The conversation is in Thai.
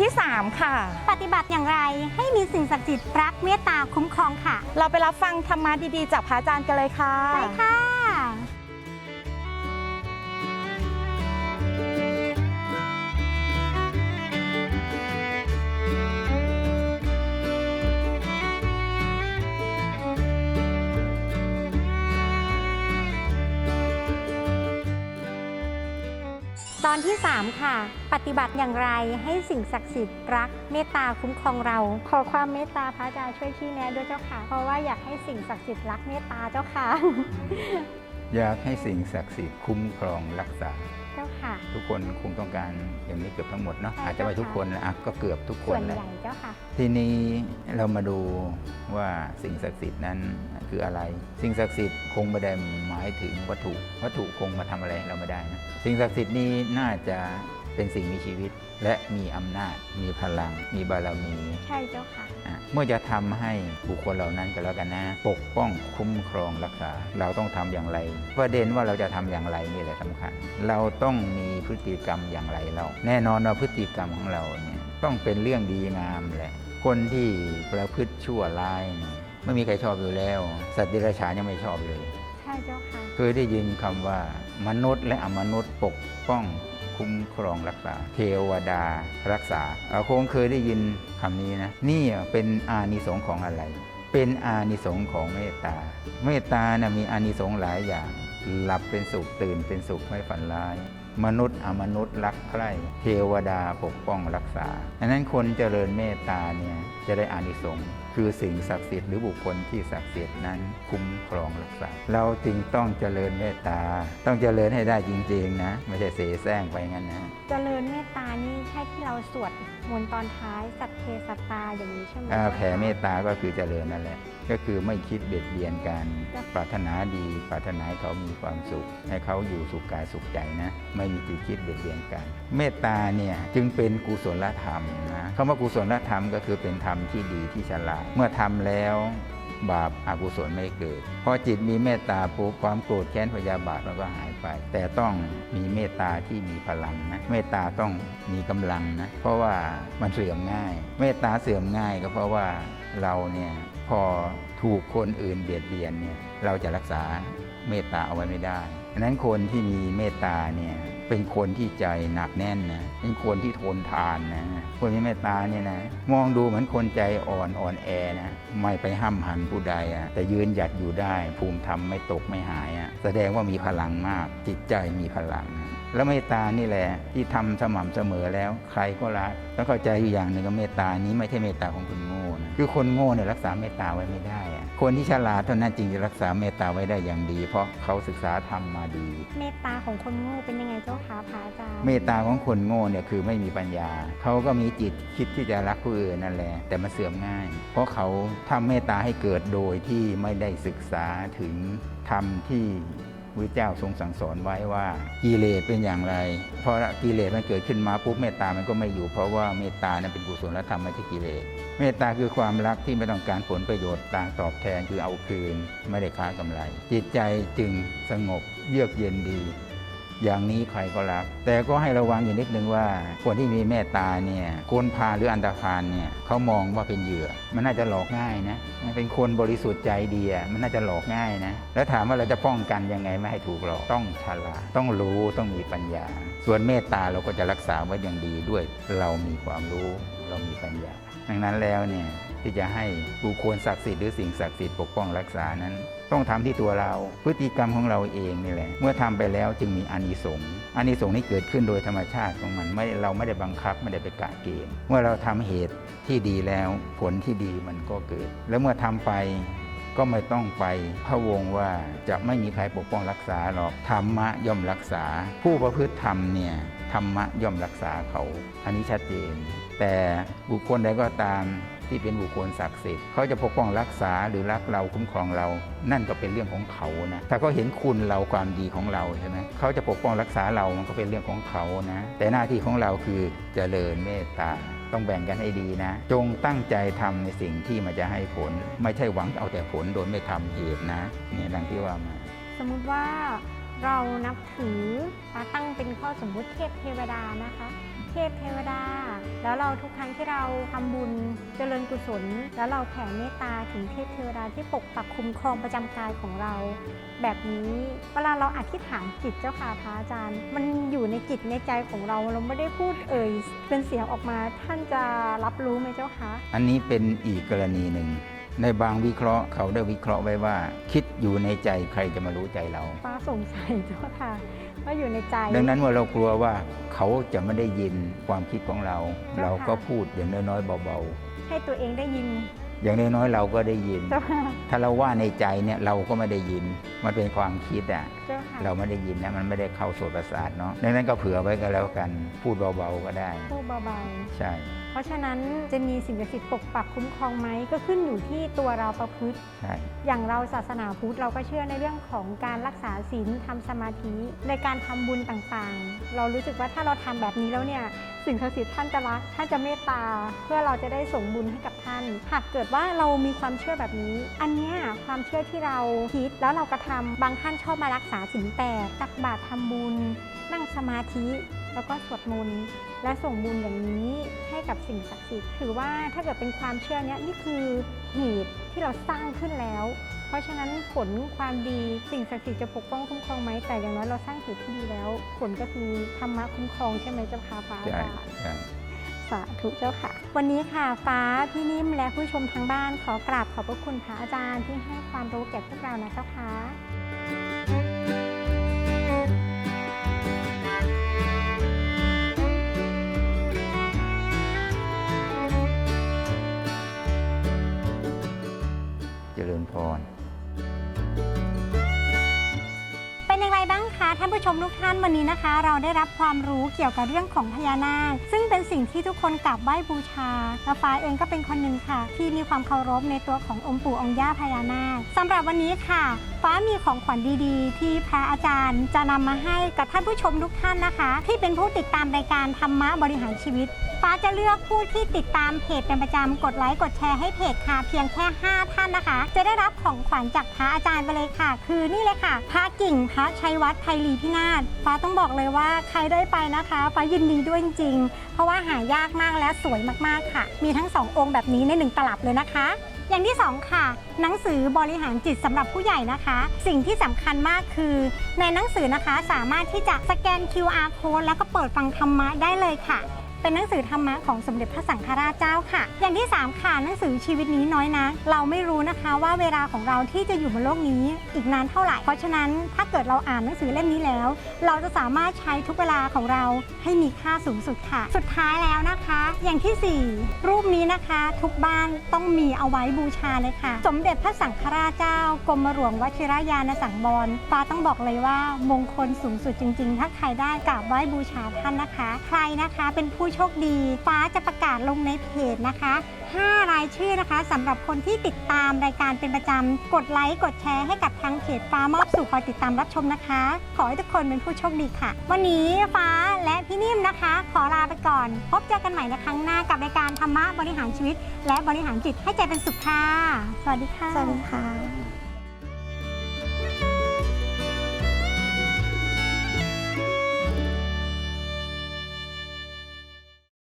ที่ 3 ค่ะ ปฏิบัติอย่างไรให้มีสิ่งศักดิ์สิทธิ์รักเมตตาคุ้มครองค่ะ เราไปรับฟังธรรมะดีๆ จากพระอาจารย์กันเลยค่ะ ไปค่ะ ตอนที่ 3 ค่ะ ปฏิบัติอย่างไรให้สิ่งศักดิ์สิทธิ์รักเมตตาคุ้มครองเรา ขอความเมตตาพระอาจารย์ช่วยชี้แนะด้วยเจ้าค่ะ เพราะว่าอยากให้สิ่งศักดิ์สิทธิ์รักเมตตาเจ้าค่ะ อยากให้สิ่งศักดิ์สิทธิ์คุ้มครองรักษา เจ้าค่ะ ทุกคนคงต้องการอย่างนี้เกือบทั้งหมดเนาะใช่อาจจะไม่ทุกคนนะอะก็เกือบทุกคส่วนนแหละ ใหญ่เจ้าค่ะ ทีนี้เรามาดูว่าสิ่งศักดิ์สิทธิ์นั้นคืออะไร สิ่งศักดิ์สิทธิ์คงไม่ได้หมายถึงวัตถุ วัตถุคงมาทำอะไรเราไม่ได้นะสิ่งศักดิ์สิทธิ์นี้น่าจะ เป็นสิ่งมีชีวิต และมีอำนาจ มีพลัง มีบารมีใช่เจ้าค่ะ อะเมื่อจะทำให้บุคคลเหล่านั้นก็แล้วกันนะ ปกป้องคุ้มครองรักษา เราต้องทำอย่างไร ประเด็นว่าเราจะทำอย่างไรนี่แหละสำคัญ เราต้องมีพฤติกรรมอย่างไรเรา แน่นอนว่าพฤติกรรมของเราเนี่ยต้องเป็นเรื่องดีงามแหละ คนที่ประพฤติชั่วร้ายเนี่ยไม่มีใครชอบอยู่แล้ว สัตว์เดรัจฉานยังไม่ชอบเลย ใช่เจ้าค่ะ เคยได้ยินคำว่ามนุษย์และอมนุษย์ปกป้อง คุ้มครองรักษา เทวดารักษาคงเคยได้ยินคำนี้นะนี่เป็นอานิสงส์ของอะไร เป็นอานิสงส์ของเมตตา เมตตานะมีอานิสงส์หลายอย่าง หลับเป็นสุขตื่นเป็นสุขไม่ฝันร้าย มนุษย์อมนุษย์รักใคร่เทวดาปกป้องรักษาดังนั้นคนเจริญเมตตาเนี่ยจะได้อานิสงส์คือสิ่งศักดิ์สิทธิ์หรือบุคคลที่ศักดิ์สิทธิ์นั้นคุ้มครองรักษา เราจึงต้องเจริญเมตตา ต้องเจริญให้ได้จริงๆนะ ไม่ใช่เสแสร้งไปงั้นนะ เจริญเมตตานี่ใช่ที่เราสวดมนต์ตอนท้ายสัตเพสัตตาอย่างนี้ใช่ไหมอ่าเจ้าค่ะแผ่เมตตาก็คือเจริญนั่นแหละ ก็คือไม่คิดเบียดเบียนกันจ้ะปรารถนาดี ปรารถนาให้เขามีความสุข ให้เขาอยู่สุขกายสุขใจนะ ไม่ไม่มีจิตคิดเบียดเบียนกัน เมตตาเนี่ยจึงเป็นกุศลธรรมนะคำว่ากุศลธรรมก็คือเป็นธรรมที่ดีที่ฉลาดเมื่อทำแล้วบาปอากุศลไม่เกิด พอจิตมีเมตตาปุ๊บความโกรธแค้นพยาบาทมันก็หายไป แต่ต้องมีเมตตาที่มีพลังนะ เมตตาต้องมีกำลังนะ เพราะว่ามันเสื่อมง่าย เมตตาเสื่อมง่ายก็เพราะว่าเราเนี่ยพอถูกคนอื่นเบียดเบียนเนี่ย เราจะรักษาเมตตาเอาไว้ไม่ได้ดังนั้นคนที่มีเมตตาเนี่ยเป็นคนที่ใจหนักแน่นนะเป็นคนที่ทนทานนะคนมีเมตตาเนี่ยนะมองดูเหมือนคนใจอ่อนอ่อนแอนะไม่ไปห้ำหันผู้ใดอะแต่ยืนหยัดอยู่ได้ ภูมิธรรมไม่ตกไม่หายอะแสดงว่ามีพลังมาก จิตใจมีพลังนะแล้วเมตตานี่แหละที่ทำสม่ำเสมอแล้วใครก็รักแล้วเข้าใจอยู่อย่างหนึ่งก็เมตตานี้ไม่ใช่เมตตาของคนโง่นะคือคนโง่เนี่ยรักษาเมตตาไว้ไม่ได้ คนที่ฉลาดเท่านั้นจริงจะรักษาเมตตาไว้ได้อย่างดี เพราะเขาศึกษาธรรมมาดี เมตตาของคนโง่เป็นยังไงเจ้าคะพระอาจารย์เมตตาของคนโง่เนี่ยคือไม่มีปัญญา เขาก็มีจิตคิดที่จะรักผู้อื่นนั่นแหละ แต่มันเสื่อมง่าย เพราะเขาทำเมตตาให้เกิดโดยที่ไม่ได้ศึกษาถึงธรรมที่ พุทธเจ้าทรงสั่งสอนไว้ว่ากิเลสเป็นอย่างไรพอกิเลสมันเกิดขึ้นมาปุ๊บเมตตามันก็ไม่อยู่ เพราะว่าเมตตานั้นเป็นกุศลธรรมไม่ใช่กิเลสเมตตาคือความรักที่ไม่ต้องการผลประโยชน์ต่างตอบแทนคือเอาคืนไม่ได้ค้ากำไร จิตใจจึงสงบเยือกเย็นดี อย่างนี้ใครก็รักแต่ก็ให้ระวังอยู่นิดนึงว่าคนที่มีเมตตาเนี่ยคนพาหรืออันตรพานเนี่ยเขามองว่าเป็นเหยื่อ มันน่าจะหลอกง่ายนะมันเป็นคนบริสุทธิ์ใจดีมันน่าจะหลอกง่ายนะ แล้วถามว่าเราจะป้องกันยังไงไม่ให้ถูกหลอกต้องฉลาดต้องรู้ต้องมีปัญญา ส่วนเมตตาเราก็จะรักษาไว้อย่างดีด้วย เรามีความรู้ เรามีปัญญา ดังนั้นแล้วเนี่ยที่จะให้บุคคลศักดิ์สิทธิ์หรือสิ่งศักดิ์สิทธิ์ปกป้องรักษานั้น ต้องทำที่ตัวเราพฤติกรรมของเราเองนี่แหละ เมื่อทำไปแล้วจึงมีอานิสงส์อานิสงส์นี้เกิดขึ้นโดยธรรมชาติของมันไม่เราไม่ได้บังคับไม่ได้ไปกะเกณฑ์เมื่อเราทำเหตุที่ดีแล้วผลที่ดีมันก็เกิด แล้วเมื่อทำไปก็ไม่ต้องไปพะวงว่าจะไม่มีใครปกป้องรักษาหรอกธรรมะย่อมรักษา ผู้ประพฤติธรรมเนี่ยธรรมะย่อมรักษาเขา อันนี้ชัดเจน แต่บุคคลใดก็ตามที่เป็นบุคคลศักดิ์สิทธิ์เขาจะปกป้องรักษาหรือรักเราคุ้มครองเรา นั่นก็เป็นเรื่องของเขานะถ้าเขาเห็นคุณเราความดีของเราใช่ไหมเขาจะปกป้องรักษาเรามันก็เป็นเรื่องของเขานะ แต่หน้าที่ของเราคือเจริญเมตตาต้องแบ่งกันให้ดีนะ จงตั้งใจทำในสิ่งที่มันจะให้ผล ไม่ใช่หวังเอาแต่ผลโดยไม่ทำเหตุนะเนี่ยดังที่ว่ามาสมมุติว่าเรานับถือตั้งเป็นข้อสมมุติเทพเทวดานะคะ ทพเทวดา แล้วเราทุกครั้งที่เราทำบุญเจริญกุศล แล้วเราแผ่เมตตาถึงเทพเทวดาที่ปกปักคุ้มครองประจำกายของเรา แบบนี้เวลาเราอธิษฐานจิตเจ้าค่ะพระอาจารย์ มันอยู่ในจิตในใจของเราเราไม่ได้พูดเอ่ยเป็นเสียงออกมาท่านจะรับรู้ไหมเจ้าคะอันนี้เป็นอีกกรณีหนึ่ง ในบางวิเคราะห์เขาได้วิเคราะห์ไว้ว่า คิดอยู่ในใจใครจะมารู้ใจเรา ฟ้าสงสัยเจ้าค่ะว่าอยู่ในใจ ดังนั้นเมื่อเรากลัวว่าเขาจะไม่ได้ยินความคิดของเราเจ้าค่ะเราก็พูดอย่างน้อยๆเบาให้ตัวเองได้ยินๆ อย่างน้อยๆเราก็ได้ยิน เจ้าค่ะถ้าเราว่าในใจเนี่ยเราก็ไม่ได้ยิน มันเป็นความคิดอะ เจ้าค่ะเราไม่ได้ยินนะมันไม่ได้เข้าโสตประสาทเนาะดังนั้นก็เผื่อไว้ก็แล้วกัน พูดเบาๆก็ได้ พูดเบาใช่ ๆเพราะฉะนั้นจะมีสิ่งศักดิ์สิทธิ์ปกปักคุ้มครองไหมก็ขึ้นอยู่ที่ตัวเราประพฤติ ใช่ อย่างเราศาสนาพุทธเราก็เชื่อในเรื่องของการรักษาศีลทำสมาธิในการทำบุญต่างๆ เรารู้สึกว่าถ้าเราทำแบบนี้แล้วเนี่ย สิ่งศักดิ์สิทธิ์ท่านจะรักท่านจะเมตตา เพื่อเราจะได้ส่งบุญให้กับท่าน หากเกิดว่าเรามีความเชื่อแบบนี้ อันเนี้ยความเชื่อที่เราคิดแล้วเรากระทำบางท่านชอบมารักษาศีลแปดตักบาตรทำบุญ นั่งสมาธิแล้วก็สวดมนต์และส่งบุญอย่างนี้ให้กับสิ่งศักดิ์สิทธิ์ถือว่าถ้าเกิดเป็นความเชื่อเนี้ยนี่คือเหตุที่เราสร้างขึ้นแล้ว เพราะฉะนั้นผลความดีสิ่งศักดิ์สิทธิ์จะปกป้องคุ้มครองไหมแต่อย่างน้อยเราสร้างเหตุที่ดีแล้ว ผลก็คือธรรมะคุ้มครองใช่ไหมเจ้าค่ะฟ้าใช่อาจารย์ใช่สาธุเจ้าค่ะ วันนี้ค่ะฟ้าพี่นิ่มและผู้ชมทางบ้านขอกราบขอบพระคุณพระอาจารย์ที่ให้ความรู้แก่พวกเรานะเจ้าค่ะเจริญพร เป็นอย่างไรบ้างคะท่านผู้ชมทุกท่านวันนี้นะคะ เราได้รับความรู้เกี่ยวกับเรื่องของพญานาค ซึ่งเป็นสิ่งที่ทุกคนกราบไหว้บูชาและฟ้าเองก็เป็นคนหนึ่งค่ะ ที่มีความเคารพในตัวขององค์ปู่องค์ย่าพญานาคสำหรับวันนี้ค่ะ ฟ้ามีของขวัญดีๆ ที่พระอาจารย์จะนำมาให้กับท่านผู้ชมทุกท่านนะคะ ที่เป็นผู้ติดตามรายการธรรมะบริหารชีวิต ฟ้าจะเลือกผู้ที่ติดตามเพจเป็นประจำกดไลค์กดแชร์ให้เพจค่ะเพียงแค่ 5 ท่านนะคะ จะได้รับของขวัญจากพระอาจารย์ไปเลยค่ะ คือนี่เลยค่ะพระกิ่งพระชัยวัฒน์ไพลีพินาศฟ้าต้องบอกเลยว่าใครได้ไปนะคะฟ้ายินดีด้วยจริงๆ เพราะว่าหายากมากและสวยมากๆค่ะ มีทั้งสององค์แบบนี้ในหนึ่งตลับเลยนะคะ อย่างที่ 2 ค่ะ หนังสือบริหารจิตสำหรับผู้ใหญ่นะคะ สิ่งที่สำคัญมากคือ ในหนังสือนะคะสามารถที่จะสแกน QR code แล้วก็เปิดฟังธรรมะได้เลยค่ะ เป็นหนังสือธรรมะของสมเด็จพระสังฆราชเจ้าค่ะ อย่างที่ 3 ค่ะหนังสือชีวิตนี้น้อยนะเราไม่รู้นะคะว่าเวลาของเราที่จะอยู่บนโลกนี้อีกนานเท่าไหร่ เพราะฉะนั้นถ้าเกิดเราอ่านหนังสือเล่มนี้แล้ว เราจะสามารถใช้ทุกเวลาของเราให้มีค่าสูงสุดค่ะ สุดท้ายแล้วนะคะ อย่างที่ 4 รูปนี้นะคะ ทุกบ้านต้องมีเอาไว้บูชาเลยค่ะ สมเด็จพระสังฆราชเจ้ากรมหลวงวชิรยานสังวรฟ้าต้องบอกเลยว่ามงคลสูงสุดจริง ๆ ถ้าใครได้กราบไหว้บูชาท่านนะคะ ใครนะคะเป็นผู้ผู้โชคดี ฟ้าจะประกาศลงในเพจนะคะ 5 รายชื่อนะคะสำหรับคนที่ติดตามรายการเป็นประจำ กดไลค์กดแชร์ให้กับทางเพจฟ้ามอบสู่คอยติดตามรับชมนะคะ ขอให้ทุกคนเป็นผู้โชคดีค่ะ วันนี้ฟ้าและพี่นิ่มนะคะ ขอลาไปก่อน พบเจอกันใหม่ในครั้งหน้ากับรายการธรรมะบริหารชีวิต และบริหารจิตให้ใจเป็นสุขค่ะสวัสดีค่ะ สวัสดีค่ะ